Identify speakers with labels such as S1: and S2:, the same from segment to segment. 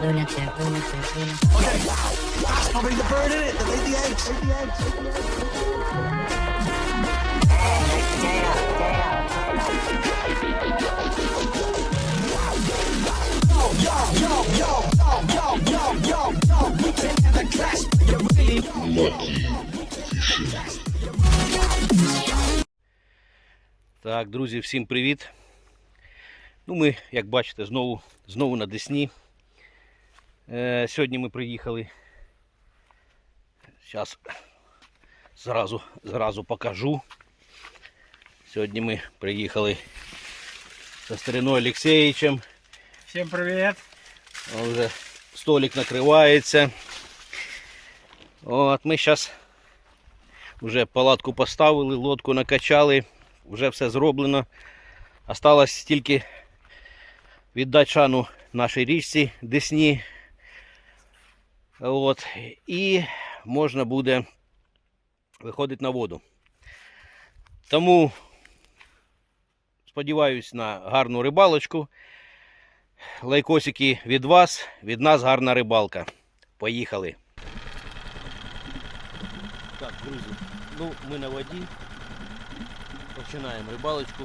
S1: Lunatic, lunatic, lunatic.
S2: That's probably the bird in it that laid the eggs. Laid the eggs. Laid the eggs. Yo, yo, yo, yo, yo, yo, yo, we can never clash. You really
S3: Так, друзі, всім привіт. Ну, ми, як бачите, знову, знову на Десні. Е, сьогодні ми приїхали. Зараз зразу, зразу покажу. Сьогодні ми приїхали зі стариною Олексеєвичем.
S4: Всем привет!
S3: А Вже столик накривається. От, ми зараз вже палатку поставили, лодку накачали, вже все зроблено. Осталось тільки віддати шану нашій річці Десні. От, і можна буде виходити на воду. Тому сподіваюсь на гарну рибалочку. Лайкосики від вас, від нас гарна рибалка. Поїхали. Так, друзі, ну ми на воді. Починаємо рибалочку.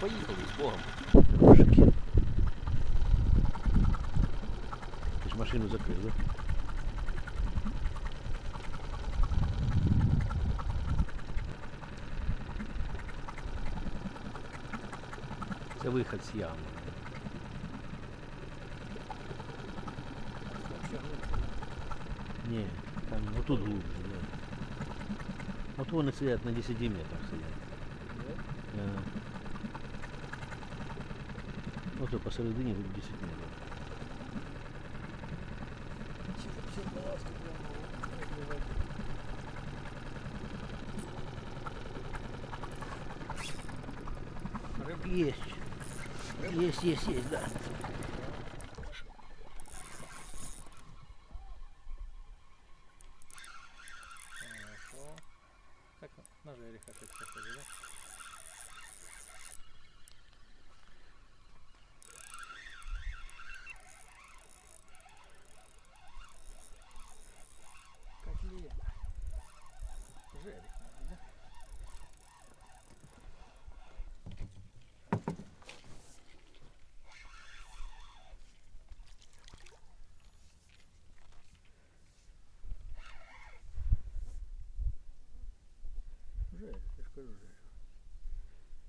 S3: Поїхали з Богом. Ти ж машину закрив, да? Це вихід з ями. Ні, там отут глубже, да. От вони сидять на 10 метрах сидять. Ага. Ото посередині тут 10 метрів. Есть. Есть, есть, есть, да.
S4: Так, на жереха как походу, да? Котлета. Жерех, надо, да?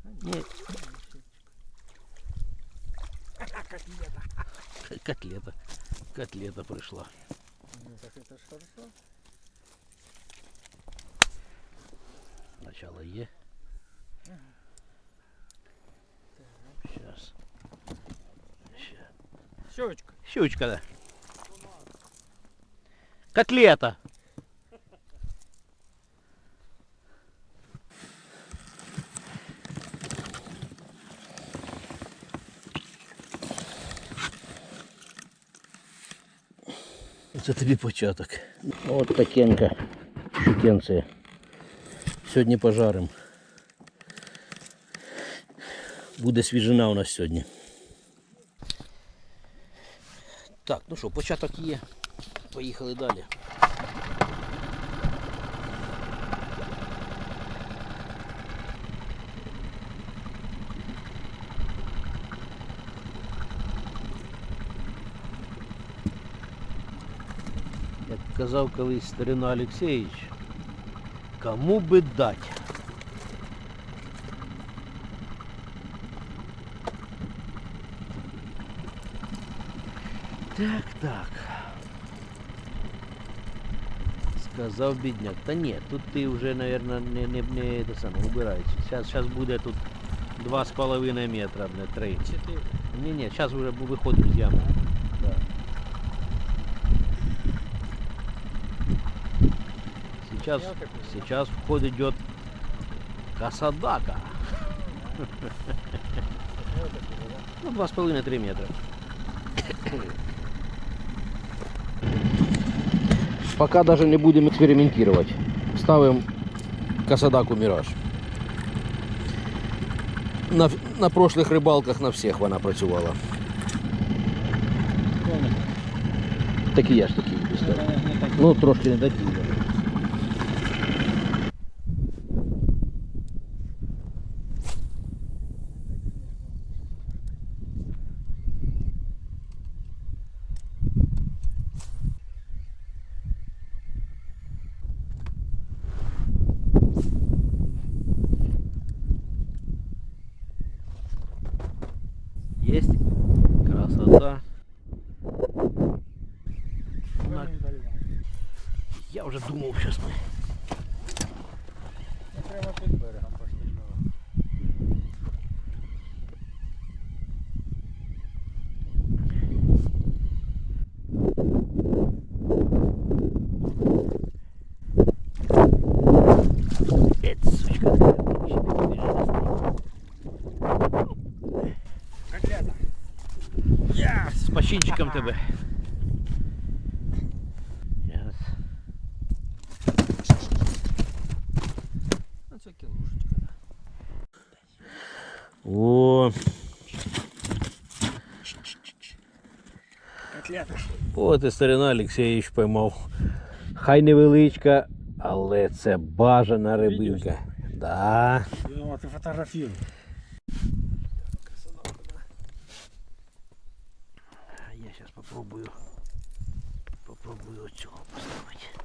S3: Ні,
S4: Котлета.
S3: котлета. Котлета прийшла.
S4: Ну так это ж хорошо.
S3: Начало є. Сейчас. Ща.
S4: Щечка.
S3: Щучка, да. Котлета. Це тобі початок. От такенька щукенція. Сьогодні пожарим. Буде свіжина у нас сьогодні. Так, ну що, початок є. Поїхали далі. Як казав колись старина Олексійович, кому би дать? Так, так. Сказав бідняк. Та ні, тут ти вже, мабуть, не, не, не те саме, убираєшся. Зараз, зараз буде тут 2,5 метра, не 3.
S4: Четыре.
S3: Ні, ні, зараз вже бу- виходимо з ями. Сейчас,
S4: Я так понимаю.
S3: сейчас в ход идет касадака. Ну, 2,5-3 метра. Пока даже не будем экспериментировать. Ставим касадаку Мираж. На, на прошлых рибалках на всіх вона працювала.
S4: Повний.
S3: Такі я ж такі люблю
S4: Ну,
S3: ставити.
S4: не- не так.
S3: Ну, трошки не такі. Есть красота. Я вже думав, що ми. З тебе. Yes.
S4: Ну, це кілушечка.
S3: О, от і старина Олексійович поймав. Хай невеличка, але це бажана рибинка. Да.
S4: Я ти фотографіруй.
S3: Зараз попробую. Попробую от цього поставити.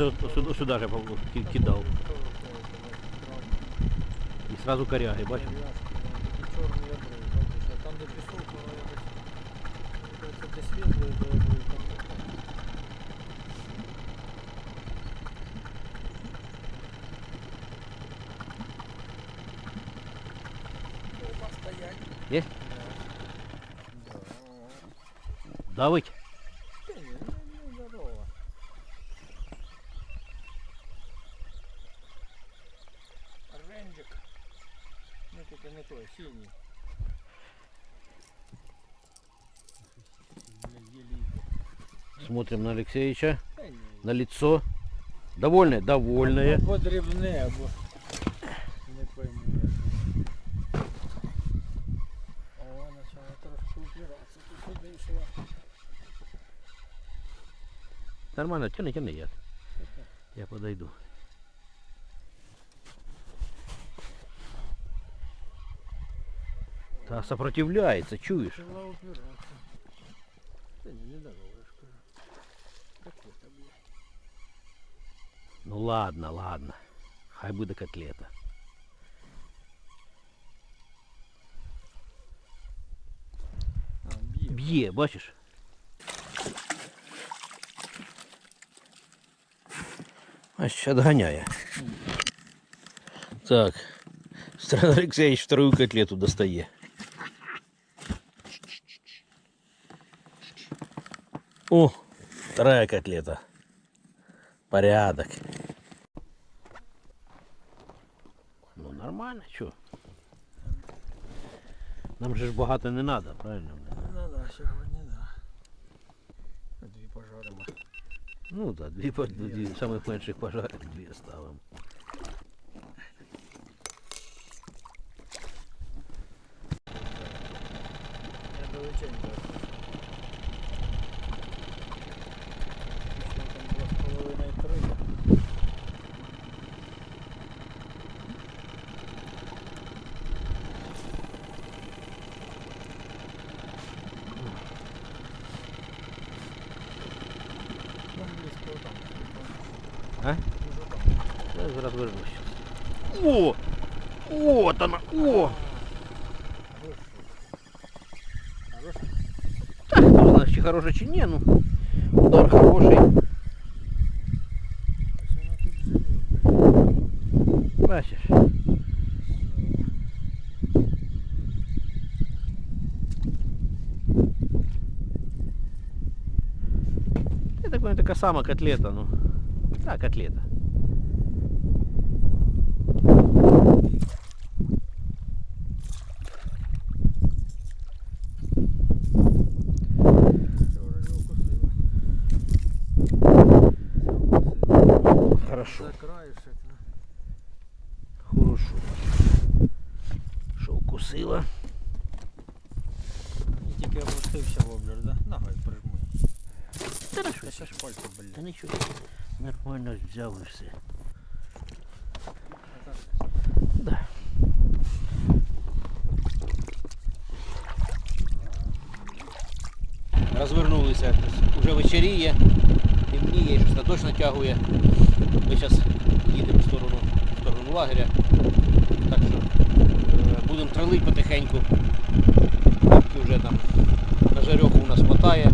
S3: Оце от сюди, сюди ж я пов- ки- кидав. І сразу коряги, бачиш?
S4: Чорний обрив, бачиш, а там де пісок, воно якось, це де світло, Ренджик. Ну, тільки не той, синій.
S3: Смотрим на Алексеевича,
S4: Та ні.
S3: на лицо. Довольное? Довольное.
S4: Або дрібне, або не пойму. як. О, почала трошки упиратися. Тут сюди йшла.
S3: Нормально, тяни, тяни я. Я подойду. Та сопротивляется, чуешь?
S4: Почала упиратися. Та ні, не здорово, я ж кажу. Котлета, бля.
S3: Ну ладно, ладно. Хай буде котлета.
S4: А, б'є.
S3: Б'є, бачиш? А ще доганяє. Так. Стран Алексеевич вторую котлету достає. О, вторая котлета. Порядок. Ну нормально, що? Нам же ж багато не треба, правильно?
S4: Ну да, сьогодні да. Дві пожаримо.
S3: Ну да, дві, по- дві самих менших пожарів дві ставимо. А? Я зараз щас. О! Вот она! О! Так, не знаю, чи хороша, чи ні, ну. Удар хороший.
S4: Вона.
S3: Бачиш. Я так понимаю, така сама котлета, ну. Да, котлета. Хорошо. Нормально взяв все. Да. Розвернулися. Уже вечеріє, темніє, щось на дощ натягує. Ми зараз їдемо в сторону, в сторону лагеря. Так що е, будемо тролити потихеньку. Вже там на жарьоху у нас хватає.